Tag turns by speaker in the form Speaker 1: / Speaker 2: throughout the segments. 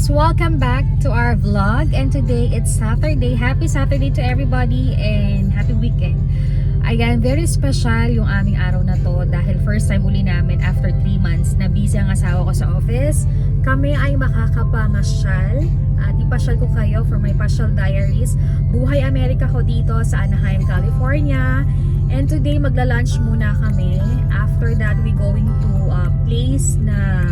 Speaker 1: guys! Welcome back to our vlog and today it's Saturday. Happy Saturday to everybody and happy weekend. Ayan, very special yung aming araw na to dahil first time uli namin after 3 months na busy ang asawa ko sa office. Kami ay makakapamasyal at ipasyal ko kayo for my pasyal diaries. Buhay Amerika ko dito sa Anaheim, California. And today magla-lunch muna kami. After that, we going to a place na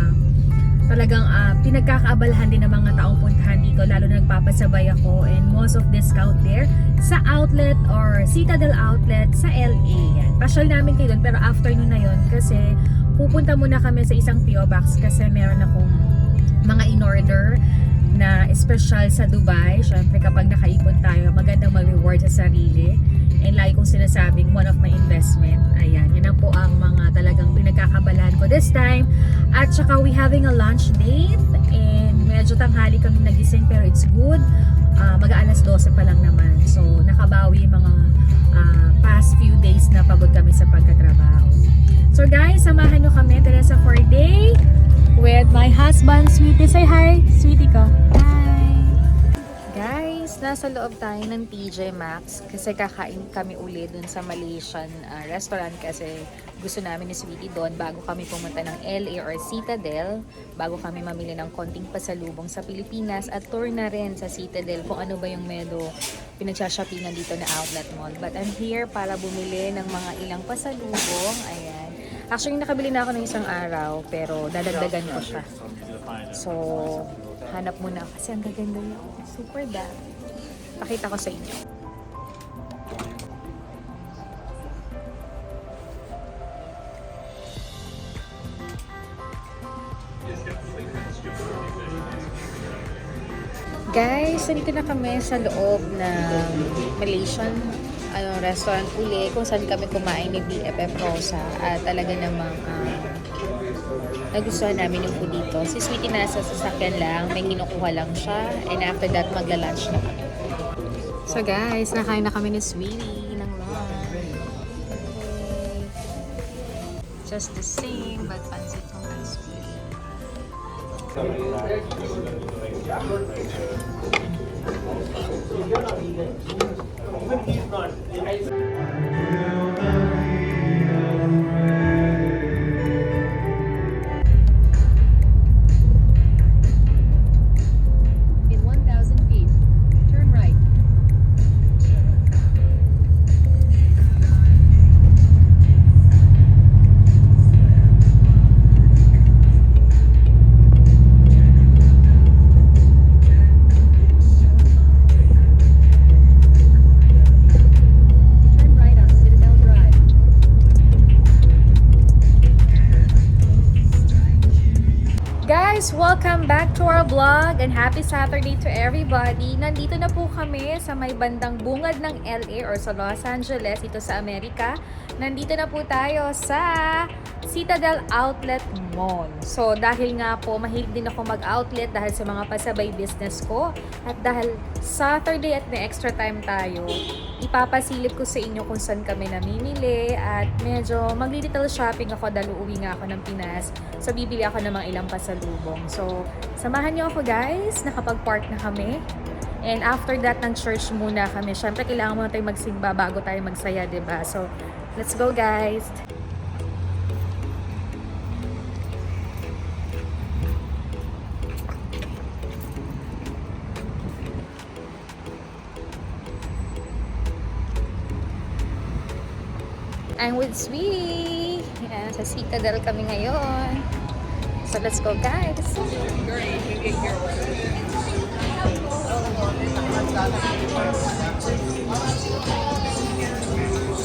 Speaker 1: talagang ah, pinagkakaabalahan din ng mga taong puntahan dito lalo na nagpapasabay ako and most of discount there sa outlet or Citadel outlet sa LA yan. Pasyal namin kayo doon pero afternoon na yon kasi pupunta muna kami sa isang PO box kasi meron akong mga in-order na special sa Dubai. Syempre kapag nakaipon tayo, magandang mag-reward sa sarili. And like kong sinasabing, one of my investment. Ayan, yun na po ang mga talagang pinagkakabalahan ko this time. At saka we having a lunch date. And medyo tanghali kami nagising pero it's good. Uh, mag-aalas 12 pa lang naman. So nakabawi mga ah, past few days na pagod kami sa pagkatrabaho. So guys, samahan nyo kami Teresa for a day with my husband, Sweetie. Say hi, Sweetie ko. Hi! Nasa loob tayo ng TJ Maxx kasi kakain kami uli dun sa Malaysian ah, restaurant kasi gusto namin ni Sweetie doon bago kami pumunta ng LA or Citadel, bago kami mamili ng konting pasalubong sa Pilipinas at tour na rin sa Citadel kung ano ba yung medo pinagsashoppingan dito na outlet mall. But I'm here para bumili ng mga ilang pasalubong. Ayan. Actually, nakabili na ako ng isang araw pero dadagdagan ko siya. So, hanap muna kasi ang gaganda niya. Super da. Pakita ko sa inyo. Guys, nandito na kami sa loob ng Malaysian ano, restaurant uli kung saan kami kumain ni BFF Rosa at talaga namang ah, nagustuhan namin yung food dito. Si Sweetie nasa sasakyan lang, may kinukuha lang siya and after that magla-lunch na kami. So guys, nakain na kami ni Sweetie ng lunch. Just the same, but pansit mo kay Sweetie. In Guys, welcome back to our vlog and happy Saturday to everybody. Nandito na po kami sa may bandang bungad ng LA or sa Los Angeles, ito sa Amerika. Nandito na po tayo sa Citadel Outlet Mall. So, dahil nga po, mahilig din ako mag-outlet dahil sa mga pasabay business ko. At dahil Saturday at may extra time tayo, ipapasilip ko sa inyo kung saan kami namimili at medyo magli-little shopping ako dahil uuwi nga ako ng Pinas. So, bibili ako ng mga ilang pasalubong. So, samahan niyo ako guys. Nakapag-park na kami. And after that, ng church muna kami. Siyempre, kailangan muna tayo magsimba bago tayo magsaya, ba So, let's go guys! I'm with Sweetie. Yan, sa Citadel kami ngayon. So, let's go guys!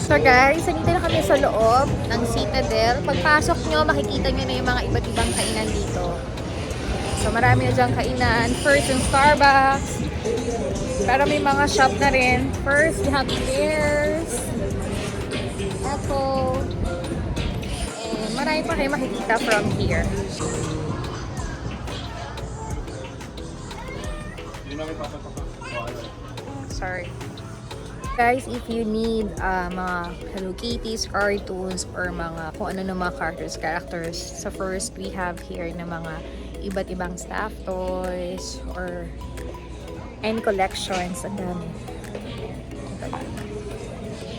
Speaker 1: So guys, nandito na kami sa loob ng Citadel. Pagpasok nyo, makikita nyo na yung mga iba't ibang kainan dito. So marami na dyan kainan. First yung Starbucks. Pero may mga shop na rin. First, we have Bears. Echo. And marami pa kayo makikita from here. Sorry. Guys, if you need uh, mga Hello Kitties, cartoons, or mga kung ano na mga cartoons, characters, sa first we have here na mga iba't ibang staff toys or any collections. Ang dami.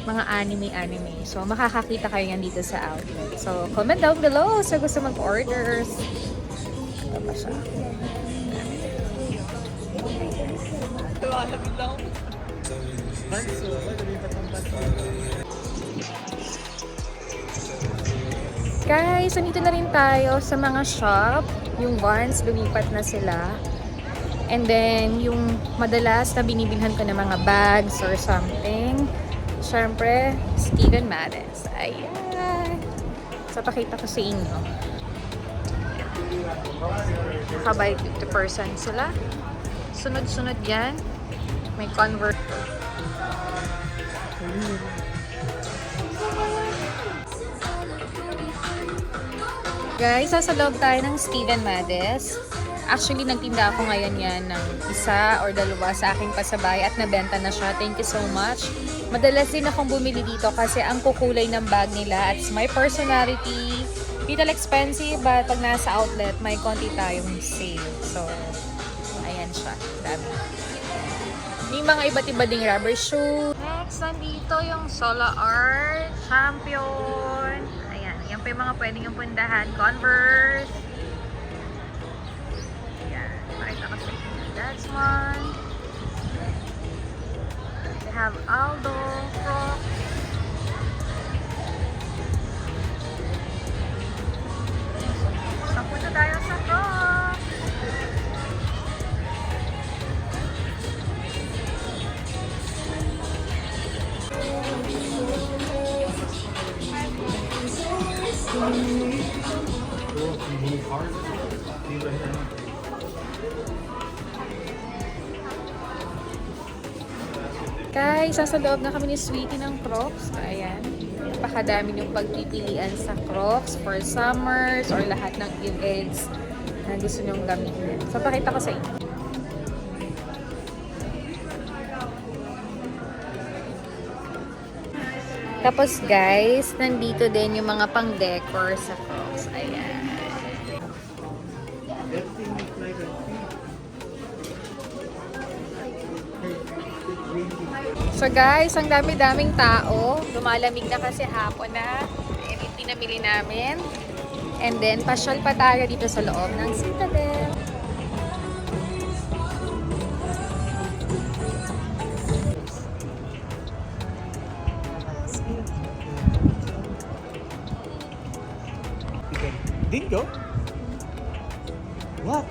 Speaker 1: Mga anime-anime. So, makakakita kayo yan dito sa outlet. So, comment down below sa gusto mag-orders. Ito pa siya. Guys, nandito na rin tayo sa mga shop. Yung Vans, lumipat na sila. And then, yung madalas na binibilhan ko ng mga bags or something. Siyempre, Steven Madden. Ayan. So, pakita ko sa inyo. Nakabay 50% sila. Sunod-sunod yan. May convert. Guys, loob tayo ng Steven Mades. Actually, nagtinda ako ngayon yan ng isa or dalawa sa aking pasabay at nabenta na siya. Thank you so much. Madalas din akong bumili dito kasi ang kukulay ng bag nila at my personality. Little expensive but pag nasa outlet, may konti tayong sale. So, ayan siya. Dami. May mga iba't iba ding rubber shoe. Next, nandito yung Solo Art Champion. Ayan, yan pa yung mga pwedeng yung pundahan. Converse. Aldo, Crocs. So, punta tayo sa Crocs. Guys, nasa loob na kami ni Sweetie ng Crocs. Ayan. Napakadami yung pagpipilian sa Crocs for summers or lahat ng events na gusto nyong gamitin. So, pakita ko sa inyo. Tapos guys, nandito din yung mga pang-decor sa Crocs. Ayan. So guys, ang dami-daming tao. Lumalamig na kasi hapon na. And yung pinamili namin. And then, pasyal pa tayo dito sa loob ng Citadel.
Speaker 2: Dingo? What?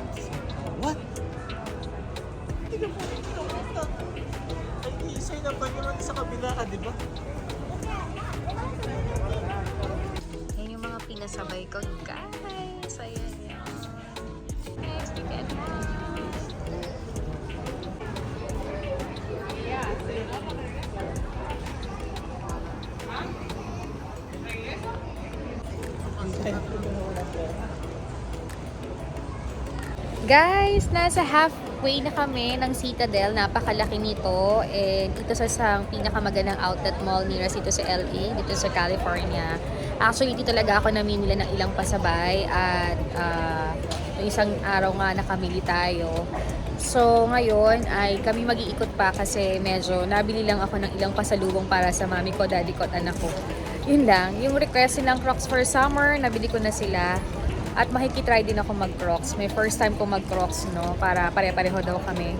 Speaker 2: What? Tingnan naman sa kabila ka, di ba?
Speaker 1: Yan yung mga pinasabay ko, guys. Ayan yan. Next, we get Guys, nasa halfway na kami ng Citadel. Napakalaki nito. And ito sa isang pinakamagandang outlet mall nearest dito sa LA, dito sa California. Actually, dito talaga ako namimili ng ilang pasabay at yung isang araw nga nakamili tayo. So, ngayon ay kami mag-iikot pa kasi medyo nabili lang ako ng ilang pasalubong para sa mami ko, daddy ko at anak ko. Yun lang. Yung request nilang Crocs for summer, nabili ko na sila. At makikitry din ako mag-crocs. May first time ko mag-crocs, no? Para pare-pareho daw kami.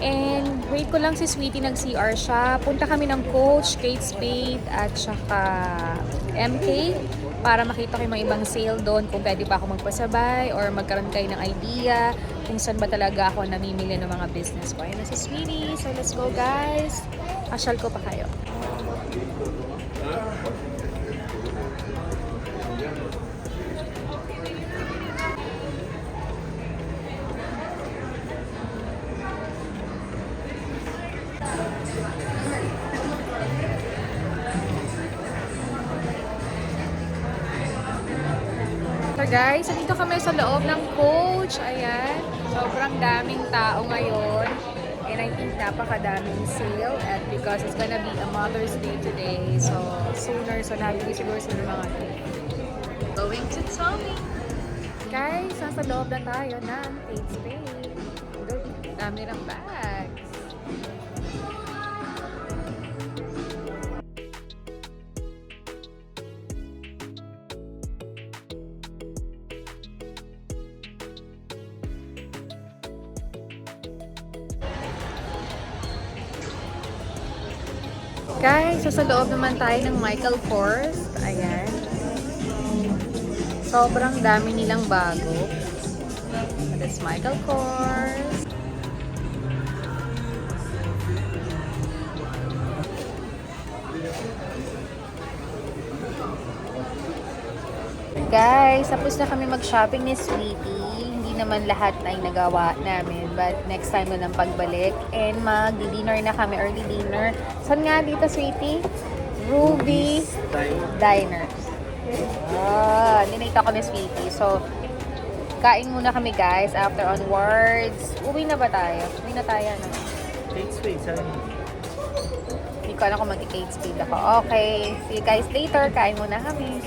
Speaker 1: And wait ko lang si Sweetie nag-CR siya. Punta kami ng Coach, Kate Spade, at saka MK para makita ko yung mga ibang sale doon kung pwede pa ako magpasabay or magkaroon kayo ng idea kung saan ba talaga ako namimili ng mga business ko. Ayun na si Sweetie. So let's go guys. Pasyal ko pa kayo. So guys, dito kami sa loob ng coach. Ayan. Sobrang daming tao ngayon. And I think napakadaming sale. And because it's gonna be a Mother's Day today. So, sooner. So, nabili siguro sila mga Going to Tommy. Guys, nasa loob na tayo ng Spade. Look, dami ng bags. Guys, so sa loob naman tayo ng Michael Kors. Ayan. Sobrang dami nilang bago. That's Michael Kors. Guys, tapos na kami mag-shopping ni Sweetie. Naman lahat ay nagawa namin. But next time na lang pagbalik. And mag-dinner na kami, early dinner. Saan nga dito, Sweetie? Ruby Diner. Ah, ninita ko ni Sweetie. So, kain muna kami guys. After onwards, uwi na ba tayo? Uwi na tayo, no?
Speaker 2: Kate Spade, niya.
Speaker 1: Hindi ko alam kung mag-Kate speed ako. Okay. See you guys later. Kain muna kami.